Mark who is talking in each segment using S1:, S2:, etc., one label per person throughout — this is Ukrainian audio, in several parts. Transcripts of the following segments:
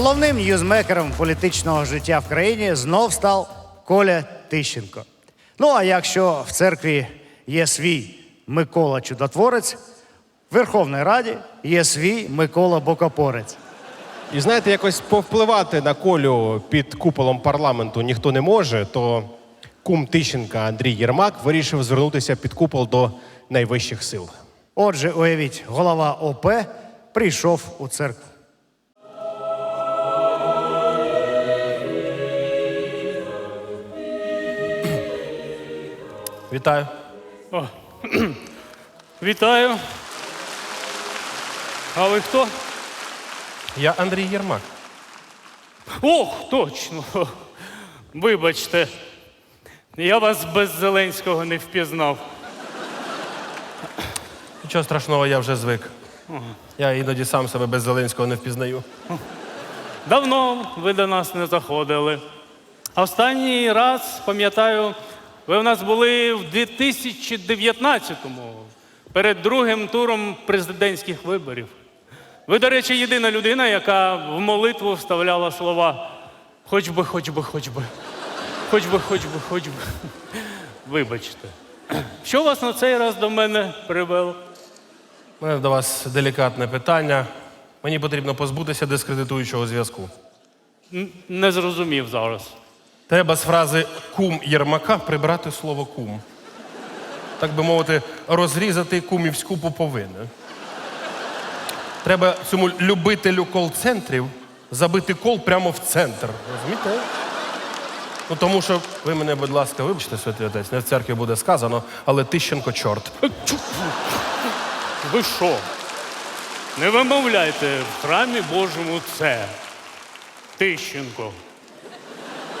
S1: Головним ньюзмекером політичного життя в країні знов став Коля Тищенко. Ну а якщо в церкві є свій Микола Чудотворець, в Верховній Раді є свій Микола Бокопорець.
S2: І знаєте, якось повпливати на колю під куполом парламенту ніхто не може, то кум Тищенка Андрій Єрмак вирішив звернутися під купол до найвищих сил.
S1: Отже, уявіть, голова ОП прийшов у церкву.
S2: Вітаю.
S3: Вітаю. А ви хто?
S2: Я Андрій Єрмак.
S3: Ох, точно. Вибачте. Я вас без Зеленського не впізнав.
S2: Нічого страшного, я вже звик. Я іноді сам себе без Зеленського не впізнаю.
S3: Давно ви до нас не заходили. Останній раз, пам'ятаю, ви в нас були в 2019-му, перед другим туром президентських виборів. Ви, до речі, єдина людина, яка в молитву вставляла слова хоч би, хоч би, хоч би, хоч би, хоч би, хоч би. Вибачте. Що вас на цей раз до мене привело?
S2: У мене до вас делікатне питання. Мені потрібно позбутися дискредитуючого зв'язку.
S3: Н- Не зрозумів зараз.
S2: Треба з фрази кум Єрмака прибрати слово кум. Так би мовити, розрізати кумівську пуповину. Треба цьому любителю кол-центрів забити кол прямо в центр. Розумієте? Ну тому що ви мене, будь ласка, вибачте, святий отець, не в церкві буде сказано, але Тищенко чорт.
S3: Ви що? Не вимовляйте в храмі Божому це. Тищенко.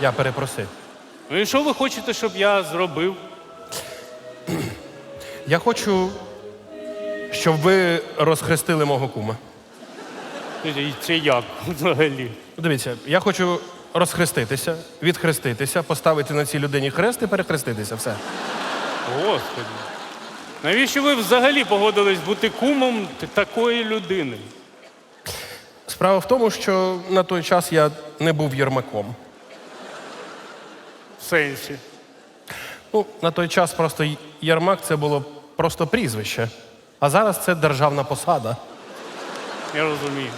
S2: Я перепросив.
S3: Ну і що ви хочете, щоб я зробив?
S2: Я хочу, щоб ви розхрестили мого кума.
S3: І Це як взагалі?
S2: Ну, Дивіться, я хочу розхреститися, відхреститися, поставити на цій людині хрест і перехреститися. Все.
S3: Господи. Навіщо ви взагалі погодились бути кумом такої людини?
S2: Справа в тому, що на той час я не був єрмаком.
S3: Сенсі.
S2: Ну, на той час просто Єрмак це було просто прізвище. А зараз це державна посада.
S3: Я розумію.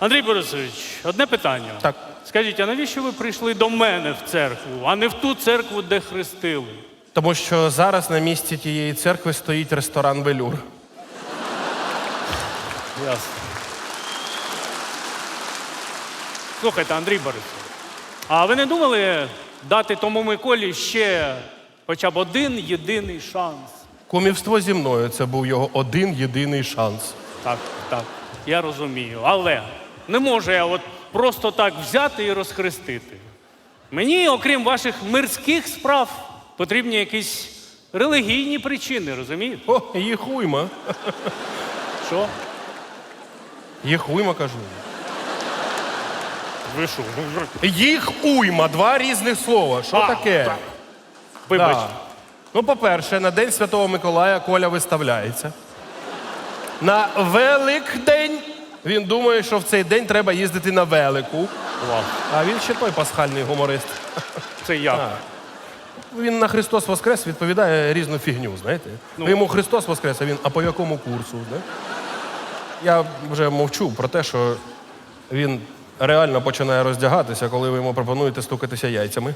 S3: Андрій Борисович, одне питання.
S2: Так.
S3: Скажіть, а навіщо ви прийшли до мене в церкву, а не в ту церкву, де хрестили?
S2: Тому що зараз на місці тієї церкви стоїть ресторан Велюр.
S3: Ясно. Слухайте, Андрій Борисович, а ви не думали дати тому Миколі ще хоча б один єдиний шанс?
S2: Кумівство зі мною це був його один єдиний шанс.
S3: Так, так, я розумію. Але не можу я от просто так взяти і розхрестити. Мені, окрім ваших мирських справ, потрібні якісь релігійні причини, розумієте?
S2: О, їх уйма.
S3: Що?
S2: Їх уйма кажу.
S3: Ви що?
S2: Їх уйма, два різних слова. Що
S3: А,
S2: таке?
S3: так. Вибачте.
S2: Да. Ну, по-перше, на День Святого Миколая Коля виставляється. На Великдень він думає, що в цей день треба їздити на велику.
S3: Клас.
S2: А він ще той пасхальний гуморист.
S3: Це як?
S2: Він на Христос Воскрес відповідає різну фігню, знаєте? Ну, йому Христос Воскрес, а він, а по якому курсу? знаєте? Я вже мовчу про те, що він реально починає роздягатися, коли ви йому пропонуєте стукатися яйцями.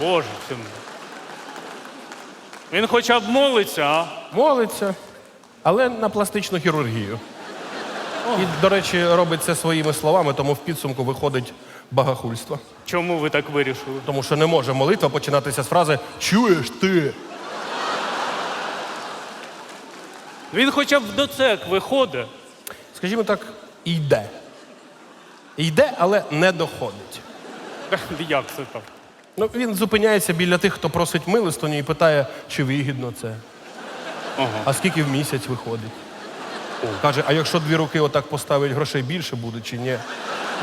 S3: Боже ти мій. Він хоча б молиться, а?
S2: Молиться, але на пластичну хірургію. І, до речі, робить це своїми словами, тому в підсумку виходить багахульство.
S3: Чому ви так вирішили?
S2: Тому що не може молитва починатися з фрази Чуєш ти?
S3: Він хоча б до церкви ходить.
S2: Скажімо так, йде. Йде, але не доходить.
S3: Як це так?
S2: Ну, він зупиняється біля тих, хто просить милостиню і питає, чи вигідно це,
S3: Ага.
S2: а скільки в місяць виходить. Каже, а якщо дві руки отак поставить, грошей більше буде чи ні?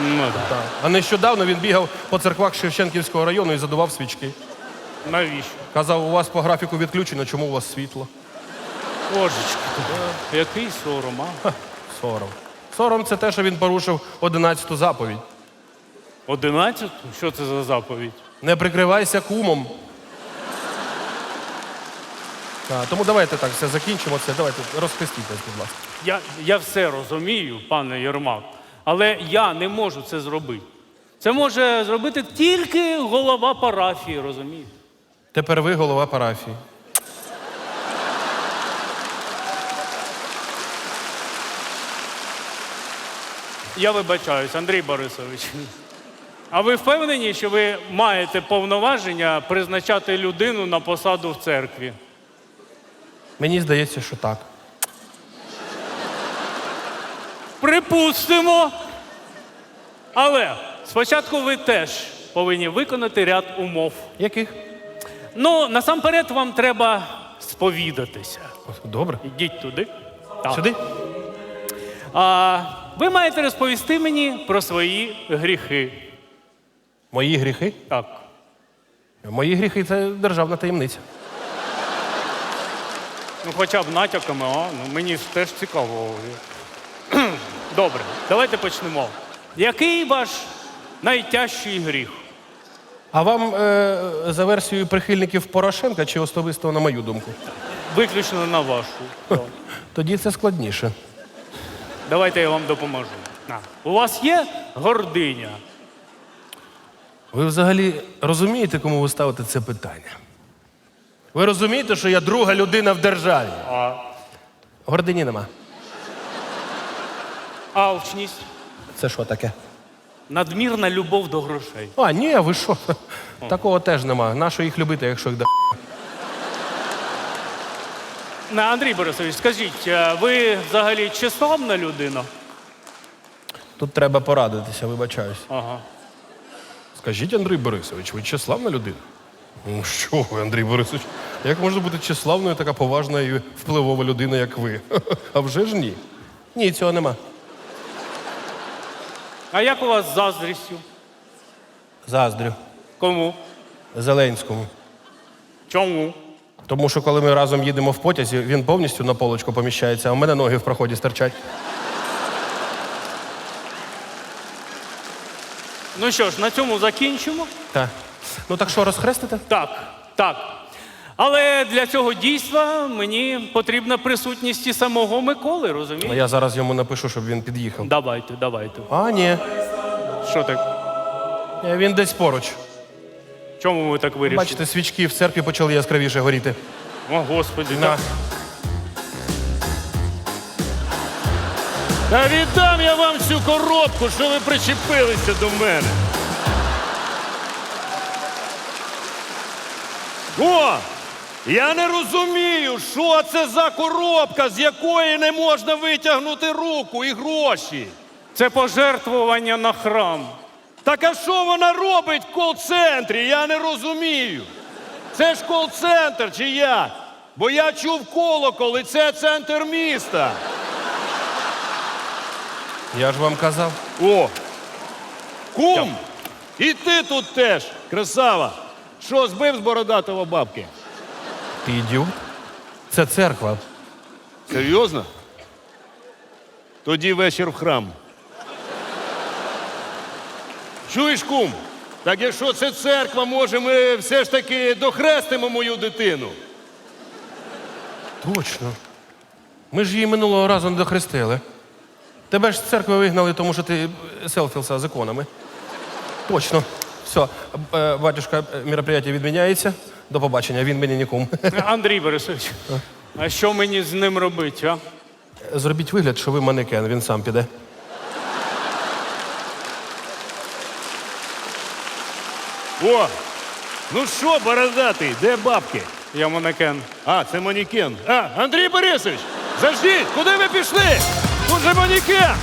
S3: Ну так.
S2: Так. А нещодавно він бігав по церквах Шевченківського району і задував свічки.
S3: Навіщо?
S2: Казав, у вас по графіку відключено, чому у вас світло?
S3: Божечки, який сором, а?
S2: Сором. Сором це те, що він порушив одинадцяту заповідь.
S3: Одинадцяту? Що це за заповідь?
S2: Не прикривайся кумом. А, тому давайте так все закінчимо це. Давайте розхрестіть будь ласка.
S3: Я, я все розумію, пане Єрмак, але я не можу це зробити. Це може зробити тільки голова парафії, розумієте?
S2: Тепер ви голова парафії.
S3: Я вибачаюсь, Андрій Борисович. А ви впевнені, що ви маєте повноваження призначати людину на посаду в церкві?
S2: Мені здається, що так.
S3: Припустимо. Але спочатку ви теж повинні виконати ряд умов.
S2: Яких?
S3: Ну, насамперед вам треба сповідатися.
S2: Добре.
S3: Ідіть туди. Так.
S2: Сюди?
S3: А, ви маєте розповісти мені про свої гріхи.
S2: Мої гріхи?
S3: Так.
S2: Мої гріхи це державна таємниця.
S3: Ну, хоча б натяками, а? Ну, мені ж теж цікаво. Добре, давайте почнемо. Який ваш найтяжчий гріх?
S2: А вам е, за версією прихильників Порошенка чи особисто на мою думку?
S3: Виключно на вашу.
S2: Тоді це складніше.
S3: Давайте я вам допоможу. На. У вас є гординя?
S2: Ви взагалі розумієте, кому ви ставите це питання? Ви розумієте, що я друга людина в державі?
S3: А
S2: Гордині нема.
S3: алчність?
S2: Це що таке?
S3: Надмірна любов до грошей.
S2: А, ні, ви що? Такого теж нема. Нащо їх любити, якщо їх.
S3: На, Андрій Борисович, скажіть, е, ви взагалі числавна людина?
S2: Тут треба порадитися, вибачаюсь.
S3: Ага.
S2: Скажіть, Андрій Борисович, ви числавна людина? Ну що ви, Андрій Борисович? Як можна бути числавною така поважна і впливова людина, як ви? А вже ж ні. Ні, цього нема.
S3: А як у вас з заздрістю?
S2: Заздрю.
S3: Кому?
S2: Зеленському.
S3: Чому?
S2: Тому що коли ми разом їдемо в потязі, він повністю на полочку поміщається, а в мене ноги в проході стирчать.
S3: Ну що ж, на цьому закінчимо.
S2: Так. Ну так що, розхрестите?
S3: Так, так. Але для цього дійства мені потрібна присутність і самого Миколи,
S2: Ну,
S3: розумієте?
S2: Я зараз йому напишу, щоб він під'їхав.
S3: Давайте, давайте.
S2: А, ні.
S3: Що так?
S2: Е, Він десь поруч.
S3: Чому ви так вирішили?
S2: Бачите, свічки в церкві почали яскравіше горіти.
S3: О, Господи,
S2: На.
S3: так.
S4: Та віддам я вам цю коробку, що ви причепилися до мене. О! Я не розумію, що це за коробка, з якої не можна витягнути руку і гроші.
S3: Це пожертвування на храм.
S4: Так а що вона робить в кол-центрі? Я не розумію. Це ж кол-центр чи як? Бо я чув колокол, і це центр міста.
S2: Я ж вам казав.
S4: О! Кум! І ти тут теж, красава. Що, збив з бородатого бабки?
S2: Ти ідіот? Це церква.
S4: Серйозно? Тоді вечір в храм. Чуєш, кум? Так якщо це церква, може, ми все ж таки дохрестимо мою дитину.
S2: Точно. Ми ж її минулого разу не дохрестили. Тебе ж з церкви вигнали, тому що ти е, селфівся з іконами. Точно. Все, Е, батюшка, е, мероприятие відміняється. До побачення, він мені нікому.
S3: Андрій Борисович, а що мені з ним робити, а?
S2: Зробіть вигляд, що ви манекен, він сам піде.
S4: О! Ну що, бородатий, де бабки?
S3: Я манекен.
S4: А, це манікен. А, Андрій Борисович, заждіть, куди ви пішли? Тут же манікен.